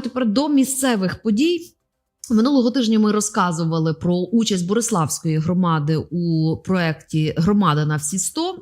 Тепер до місцевих подій. Минулого тижня ми розказували про участь Бориславської громади у проєкті Громада на всі 100».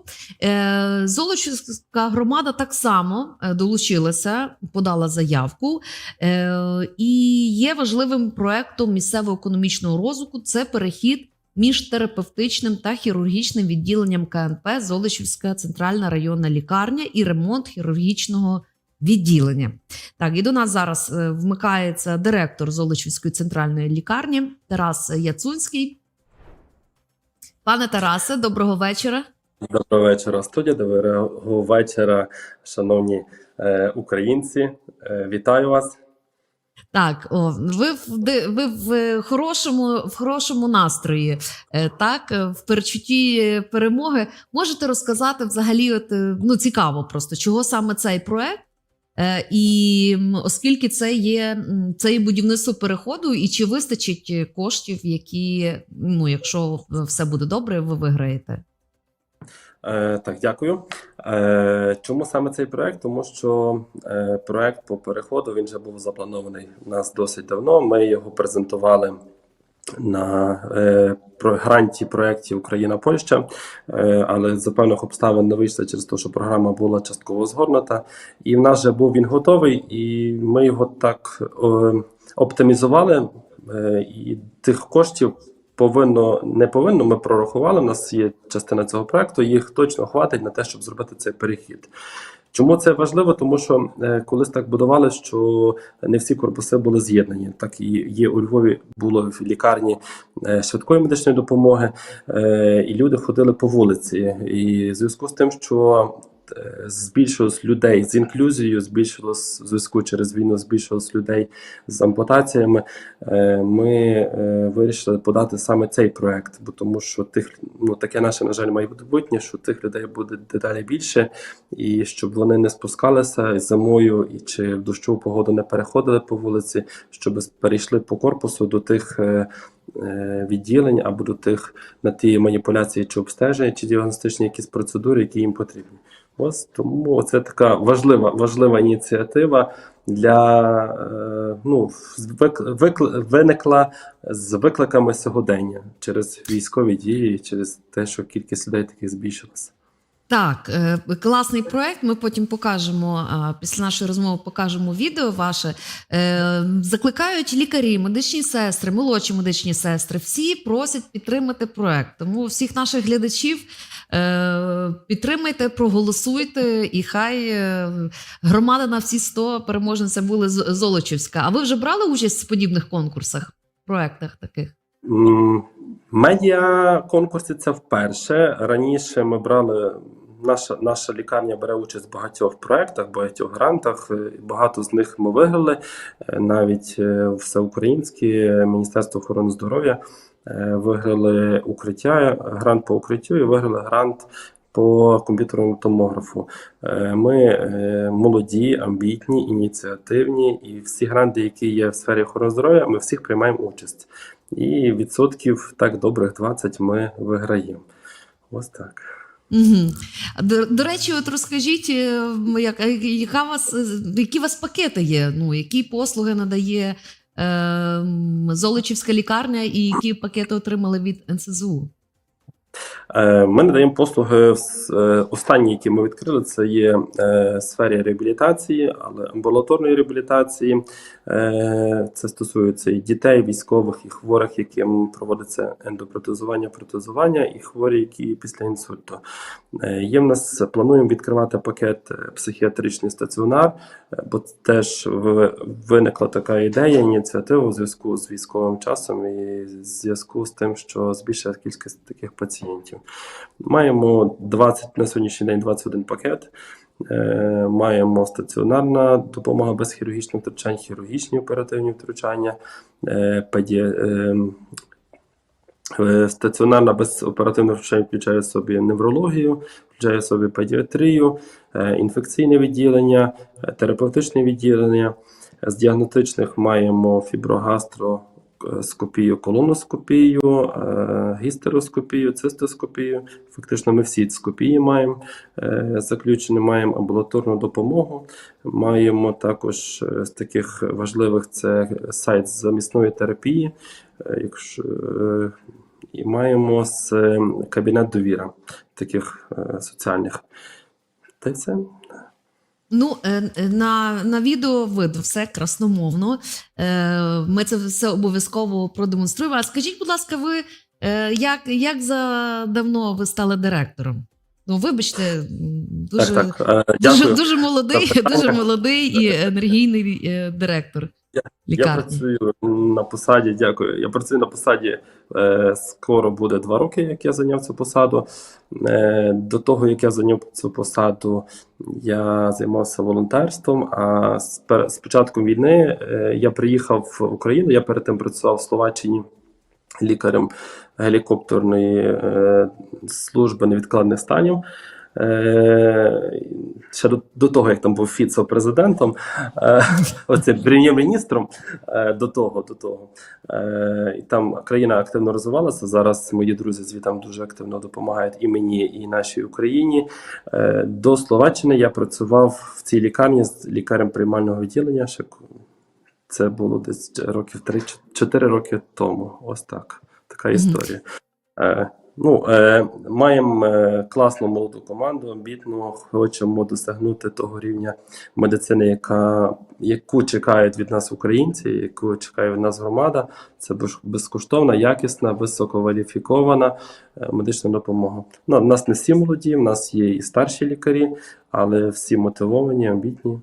Е, Золочівська громада так само е, долучилася, подала заявку. Е, І є важливим проєктом місцевого економічного розвитку це перехід між терапевтичним та хірургічним відділенням КНП Золочівська центральна районна лікарня і ремонт хірургічного відділення. Так, і до нас зараз е, вмикається директор Золочівської центральної лікарні Тарас Яцунський. Пане Тарасе, доброго вечора. Доброго вечора, студія. Доброго вечора, шановні е, українці. Е, вітаю вас. Так, о, ви в ви в хорошому, в хорошому настрої, е, так, е, в перечутті перемоги. Можете розказати взагалі, от, ну цікаво просто, чого саме цей проект? Е, І оскільки це є м, це є будівництво переходу, і чи вистачить коштів, які, ну, якщо все буде добре, ви виграєте? Е, так, дякую. Е, чому саме цей проект? Тому що е, проект по переходу він вже був запланований у нас досить давно. Ми його презентували на е, про гранті проєкті Україна Польща, е, але за певних обставин не вийшло через те, що програма була частково згорнута. І в нас вже був він готовий, і ми його так оптимізували. Е, і тих коштів повинно не повинно. Ми прорахували. У нас є частина цього проекту. Їх точно хватить на те, щоб зробити цей перехід. Чому це важливо? Тому що е, колись так будували, що не всі корпуси були з'єднані. Так і є у Львові було в лікарні е, швидкої медичної допомоги, е, і люди ходили по вулиці. І в зв'язку з тим, що збільшилось людей з інклюзією, збільшилось зв'язку через війну, збільшилось людей з ампутаціями. Е, Ми е, вирішили подати саме цей проект, бо тому що тих ну таке наше на жаль майбутнє, що тих людей буде дедалі більше, і щоб вони не спускалися зимою і чи в дощову погоду не переходили по вулиці, щоб перейшли по корпусу до тих. е, е, Відділень або до тих на ті маніпуляції чи обстеження, чи діагностичні якісь процедури, які їм потрібні. Ось тому це така важлива важлива ініціатива для е, ну виникла з викликами сьогодення через військові дії, через те, що кількість людей таких збільшилася. Так, е, класний проект. Ми потім покажемо після нашої розмови. Покажемо відео ваше. Е, Закликають лікарі, медичні сестри, молодші медичні сестри. Всі просять підтримати проект. Тому всіх наших глядачів е, підтримайте, проголосуйте, і хай е, громада на всі 100 переможниця були Золочівська. А ви вже брали участь в подібних конкурсах, проектах таких? Медіа конкурси це вперше. Раніше ми брали. Наша наша лікарня бере участь в багатьох проєктах, багатьох грантах. е, Багато з них ми виграли. Е, Навіть е, всеукраїнське Міністерство охорони здоров'я е, виграли укриття, грант по укриттю і виграли грант по комп'ютерному томографу. Е, Ми е, молоді, амбітні, ініціативні, і всі гранти, які є в сфері охорони здоров'я, ми всіх приймаємо участь. І відсотків так добрих 20 ми виграємо. Ось так. Угу. До, до речі, от розкажіть, е, як, е, яка вас, е, які у вас пакети є? Ну, які послуги надає е, Золочівська лікарня і які пакети отримали від НСЗУ? Е, Ми надаємо послуги е, останні, які ми відкрили, це є е, сфері реабілітації, але амбулаторної реабілітації. Це стосується і дітей, військових, і хворих, яким проводиться ендопротезування, протезування, і хворі, які після інсульту. Є в нас плануємо відкривати пакет психіатричний стаціонар, бо теж виникла така ідея, ініціатива у зв'язку з військовим часом і в зв'язку з тим, що збільшилась кількість таких пацієнтів. Маємо 20 на сьогоднішній день 21 пакет. Е, Маємо стаціонарна допомога без хірургічних втручань, хірургічні оперативні втручання, е, е, стаціонарна без оперативних втручань включає в собі неврологію, включає в собі педіатрію, інфекційне відділення, терапевтичне відділення. З діагностичних маємо фіброгастро, скопію, колоноскопію, е, гістероскопію, цистоскопію. Фактично, ми всі скопії маємо е, заключені, маємо амбулаторну допомогу. Маємо також е, з таких важливих це сайт замісної терапії. Якщо, і маємо з кабінет довіра таких соціальних. Та й все. Ну, е, на, на відео видно все красномовно. Е, Ми це все обов'язково продемонструємо. А скажіть, будь ласка, ви е, як, як за давно ви стали директором? Ну, вибачте, дуже, Так, так. дуже, дуже молодий, дуже молодий і енергійний директор Я лікарні. працюю на посаді, дякую. Я працюю на посаді. Е, скоро буде два роки, як я зайняв цю посаду. Е, до того, як я зайняв цю посаду, я займався волонтерством. А з, пер- з початком війни е, я приїхав в Україну. Я перед тим працював в Словаччині лікарем гелікоптерної е, служби невідкладних станів. Е, ще до, до того, як там був Фіцо президентом, е, оце прем'єр-міністром, е, до того, до того. Е, і там країна активно розвивалася. Зараз мої друзі звітам дуже активно допомагають і мені, і нашій Україні. Е, до Словаччини я працював в цій лікарні з лікарем приймального відділення. Ще це було десь років 3-4 роки тому. Ось так. Така історія. Е, ну, е, маємо е, класну молоду команду, амбітну, хочемо досягнути того рівня медицини, яка, яку чекають від нас українці, яку чекає від нас громада. Це безкоштовна, якісна, висококваліфікована е, медична допомога. Ну, в нас не всі молоді, в нас є і старші лікарі, але всі мотивовані, амбітні.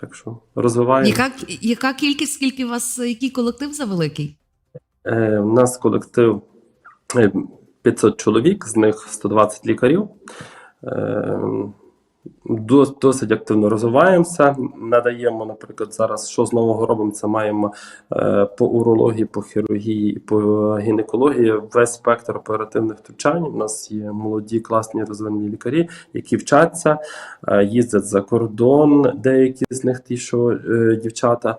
Так що розвиваємо. Яка, яка кількість, скільки у вас, який колектив за великий? Е, у нас колектив е, 500 чоловік, з них 120 лікарів. Дос- Досить активно розвиваємося. Надаємо, наприклад, зараз, що з нового робимо, це маємо е, по урології, по хірургії, по гінекології весь спектр оперативних втручань. У нас є молоді, класні розвинені лікарі, які вчаться, е, їздять за кордон. Деякі з них, ті, що е, дівчата,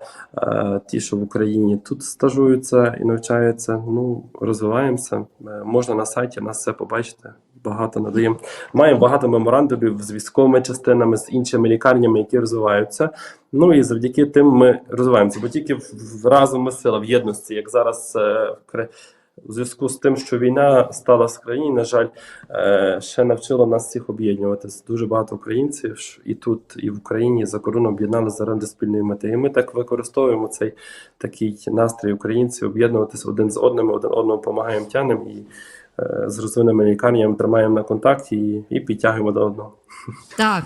ті, що в Україні тут стажуються і навчаються. Ну, розвиваємося. Можна на сайті нас все побачити. Багато надаємо. Маємо багато меморандумів з військовими частинами, з іншими лікарнями, які розвиваються. Ну і завдяки тим ми розвиваємося. Бо тільки разом ми сила в єдності, як зараз е, в у зв'язку з тим, що війна стала з країни, на жаль, е, ще навчила нас всіх об'єднуватися. Дуже багато українців і тут, і в Україні, за корону об'єдналися заради спільної мети. І ми так використовуємо цей такий настрій українців об'єднуватися один з одним, один одному допомагаємо, тянемо і з розвиненими лікарнями тримаємо на контакті і, і підтягуємо до одного. Так.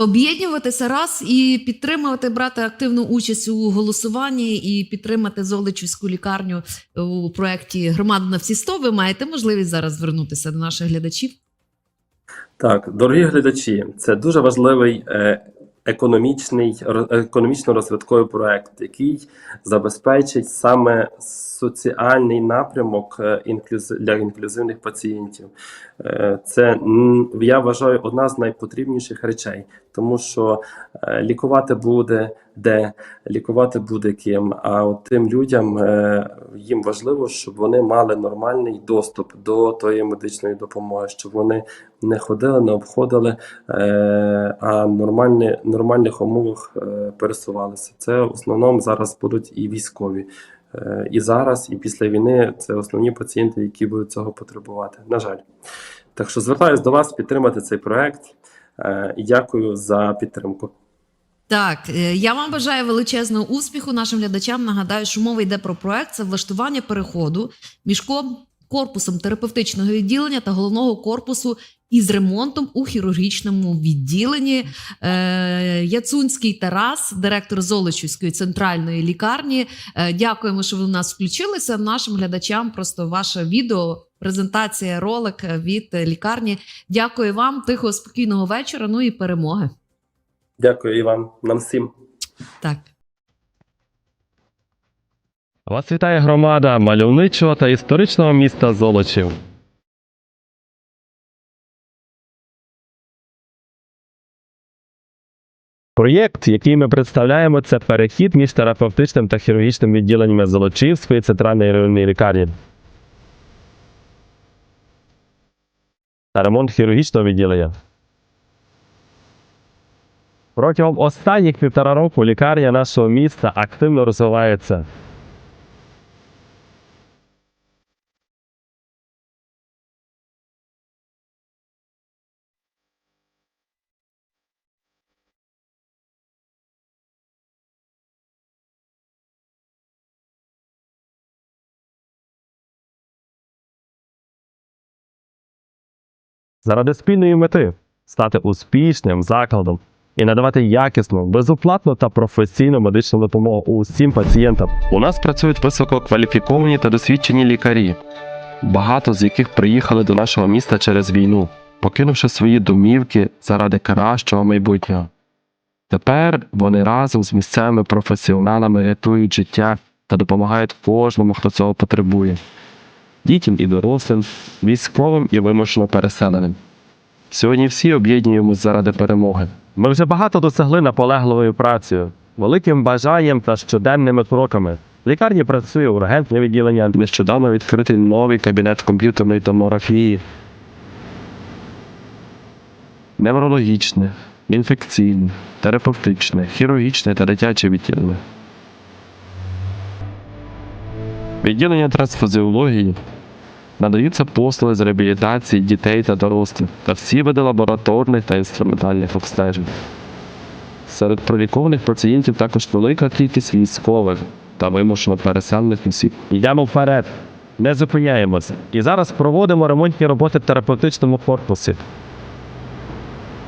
Об'єднуватися раз і підтримувати, брати активну участь у голосуванні і підтримати Золочівську лікарню у проєкті Громада на всі 100. Ви маєте можливість зараз звернутися до наших глядачів. Так, дорогі глядачі, це дуже важливий е, економічний економічно-розвитковий проект, який забезпечить саме соціальний напрямок е, для інклюзивних пацієнтів. Е, Це я вважаю одна з найпотрібніших речей, тому що е, лікувати буде де, лікувати буде ким. А от тим людям їм важливо, щоб вони мали нормальний доступ до тої медичної допомоги, щоб вони не ходили, не обходили, а нормальні, нормальних умовах пересувалися. Це в основному зараз будуть і військові. Е, І зараз, і після війни це основні пацієнти, які будуть цього потребувати. На жаль. Так що звертаюся до вас підтримати цей проект е, і дякую за підтримку. Так, е, я вам бажаю величезного успіху нашим глядачам. Нагадаю, що мова йде про проект це влаштування переходу між корпусом терапевтичного відділення та головного корпусу із ремонтом у хірургічному відділенні. Е, Яцунський Тарас, директор Золочівської центральної лікарні. Е, Дякуємо, що ви в нас включилися. Нашим глядачам просто ваше відео. Презентація, ролик від лікарні. Дякую вам, тихого, спокійного вечора. Ну і перемоги. Дякую і вам, нам всім. Так. Вас вітає громада мальовничого та історичного міста Золочів. Проєкт, який ми представляємо, це перехід між терапевтичним та хірургічним відділеннями Золочівської центральної районної лікарні. Та ремонт хірургічного відділення. Протягом останніх півтора року лікарня нашого міста активно розвивається. Заради спільної мети стати успішним закладом і надавати якісну, безоплатну та професійну медичну допомогу усім пацієнтам. У нас працюють висококваліфіковані та досвідчені лікарі, багато з яких приїхали до нашого міста через війну, покинувши свої домівки заради кращого майбутнього. Тепер вони разом з місцевими професіоналами рятують життя та допомагають кожному, хто цього потребує дітям і дорослим, військовим і вимушено переселеним. Сьогодні всі об'єднуємось заради перемоги. Ми вже багато досягли наполегливою працею, великим бажанням та щоденними кроками. В лікарні працює ургентне відділення, Нещодавно відкритий новий кабінет комп'ютерної томографії. Неврологічне, інфекційне, терапевтичне, хірургічне та дитяче відділення. Відділення трансфузіології надаються послуги з реабілітації дітей та дорослих та всі види лабораторних та інструментальних обстежень. Серед пролікованих пацієнтів також велика кількість військових та вимушено переселених осіб. йдемо вперед, не зупиняємося. І зараз проводимо ремонтні роботи в терапевтичному корпусі.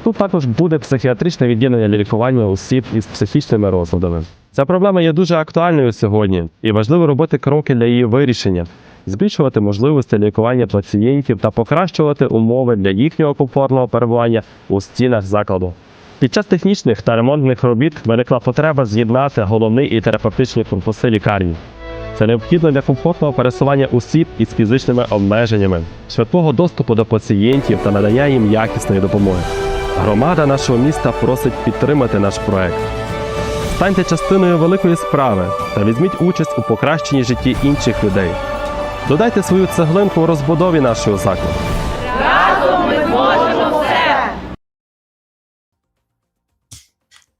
Тут також буде психіатричне відділення для лікування осіб із психічними розладами. Ця проблема є дуже актуальною сьогодні, і важливо робити кроки для її вирішення, збільшувати можливості лікування пацієнтів та покращувати умови для їхнього комфортного перебування у стінах закладу. Під час технічних та ремонтних робіт виникла потреба з'єднати головний і терапевтичні корпуси лікарні. Це необхідно для комфортного пересування осіб із фізичними обмеженнями, швидкого доступу до пацієнтів та надання їм якісної допомоги. Громада нашого міста просить підтримати наш проект. Станьте частиною великої справи та візьміть участь у покращенні житті інших людей. Додайте свою цеглинку у розбудові нашого закладу.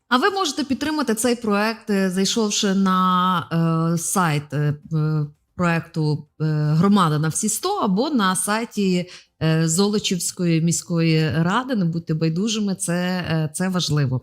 А ви можете підтримати цей проект, е, зайшовши на е, сайт е, е, проекту е, Громада на всі 100 або на сайті е, Золочівської міської ради. Не будьте байдужими, це, е, це важливо.